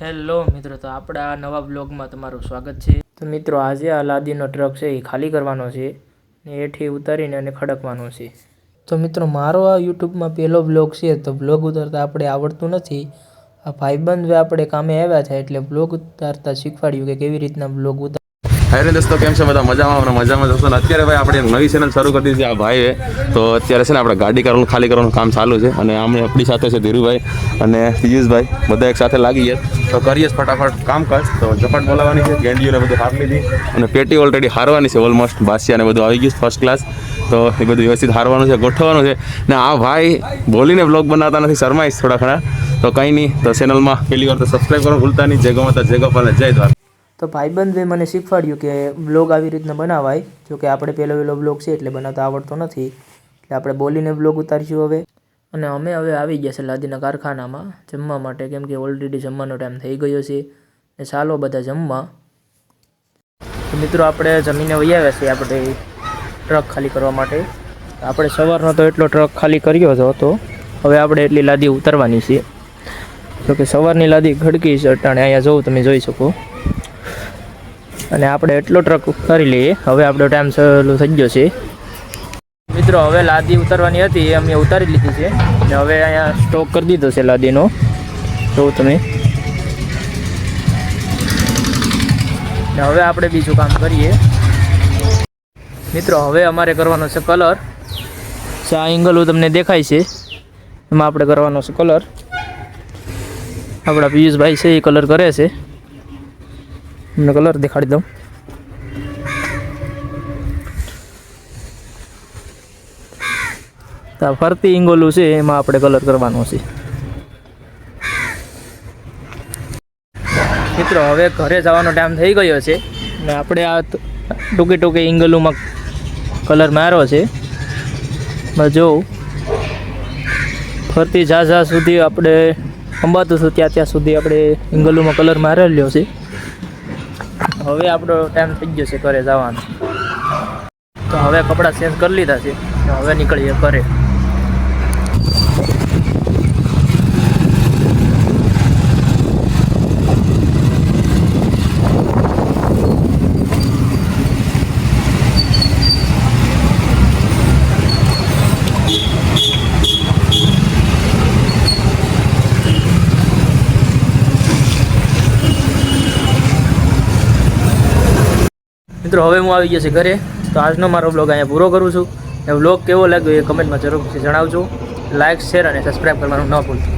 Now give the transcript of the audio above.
Hello મિત્રો, તો આપણે નવા બ્લોગમાં તમારું સ્વાગત છે. તો મિત્રો, આજે આ લાદીનો ટ્રક છે એ ખાલી કરવાનો છે ને એઠી ઉતારીને અને ખડકવાનો છે. તો મિત્રો, મારો આ યુટ્યુબમાં પહેલો બ્લોગ છે, તો બ્લોગ ઉતારતા આપણે આવડતું નથી. આ ભાઈબંધ આપણે કામે આવ્યા છે એટલે બ્લોગ ઉતારતા શીખવાડ્યું કે કેવી રીતના બ્લોગ ઉતાર હાય દોસ્તો કેમ છે બધા? મજામાં અને મજામાં ને? અત્યારે ભાઈ આપણે નવી ચેનલ શરૂ કરી દીધી આ ભાઈએ. તો અત્યારે છે ને આપણે ગાડી કરવાનું ખાલી કરવાનું કામ ચાલુ છે. અને આમણે આપણી સાથે છે ધીરુભાઈ અને પિયુષભાઈ. બધા એક સાથે લાગી ગયા. તો કરીએ ફટાફટ કામકાજ. તો ઝપટ બોલાવવાની છે, ગેંડીઓને બધું હાર લીધી. અને પેટી ઓલરેડી હારવાની છે ઓલમોસ્ટ બાસિયાને બધું આવી ગયું ફર્સ્ટ ક્લાસ તો એ બધું વ્યવસ્થિત હારવાનું છે, ગોઠવવાનું છે. ને આ ભાઈ બોલીને બ્લોગ બનાવતા નથી શરમાઈશ થોડા ઘણા. તો કંઈ નહીં, તો ચેનલમાં પહેલી વાર તો સબસ્ક્રાઈબ કરવાનું ભૂલતા નહીં. જય ગમાતા, જય ગોપાલ, જય દ્વાર તો ભાઈબંધે મને શીખવાડ્યું કે બ્લોગ આવી રીતના બનાવાય. જો કે આપણે પહેલો પહેલો બ્લોગ છે એટલે બનાવતા આવડતો નથી. એટલે આપણે બોલીને બ્લોગ ઉતારીશું હવે. અને અમે હવે આવી ગયા છે લાદીના કારખાનામાં જમવા માટે, કેમ કે ઓલરેડી જમવાનો ટાઈમ થઈ ગયો છે. ને ચાલો બધા જમવા. મિત્રો, આપણે જમીને વહી આવ્યા છીએ આપણે ટ્રક ખાલી કરવા માટે. આપણે સવારનો તો એટલો ટ્રક ખાલી કર્યો હતો. તો હવે આપણે એટલી લાદી ઉતારવાની છે. તો કે સવારની લાદી ખડકી છે, અટાણે અહીંયા જોઉં, તમે જોઈ શકો. અને આપણે એટલો ટ્રક કરી લઈએ. હવે આપણો ટાઈમ ચાલુ થઈ ગયો છે. મિત્રો, હવે લાદી ઉતારવાની હતી, એ અમે ઉતારી લીધી છે. ને હવે અહીંયા સ્ટોક કરી દીધો છે લાદીનો. તો તમે. હવે આપણે બીજું કામ કરીએ. મિત્રો, હવે અમારે કરવાનો છે કલર આ એંગલો તમને દેખાય છે, એમાં આપણે કરવાનો છે કલર આપણા પિયુષભાઈ છે એ કલર કરે છે. તમને કલર દેખાડી દઉં. તો ફરતી ઇંગોલું છે, એમાં આપણે કલર કરવાનો છે. મિત્રો, હવે ઘરે જવાનો ટાઈમ થઈ ગયો છે ને આપણે આ ટૂંકે ટૂંકે ઇંગલુમાં કલર માર્યો છે. જોઉં ફરતી જા જા સુધી આપણે, અંબાતું છું ત્યાં ત્યાં સુધી આપણે ઇંગલુમાં કલર મારેલો છે. હવે આપણો ટાઈમ થઈ ગયો છે, ઘરે જવાનો. તો હવે કપડાં ચેન્જ કરી લીધા છે હવે નીકળીએ ઘરે. મિત્રો, હવે હું આવી ગયો છે ઘરે. તો આજનો મારો બ્લોગ અહીંયા પૂરો કરું છું. એ બ્લોગ કેવો લાગ્યો એ કમેન્ટમાં જરૂરથી જણાવજો. લાઇક શેર અને સબસ્ક્રાઈબ કરવાનું ન ભૂલતા.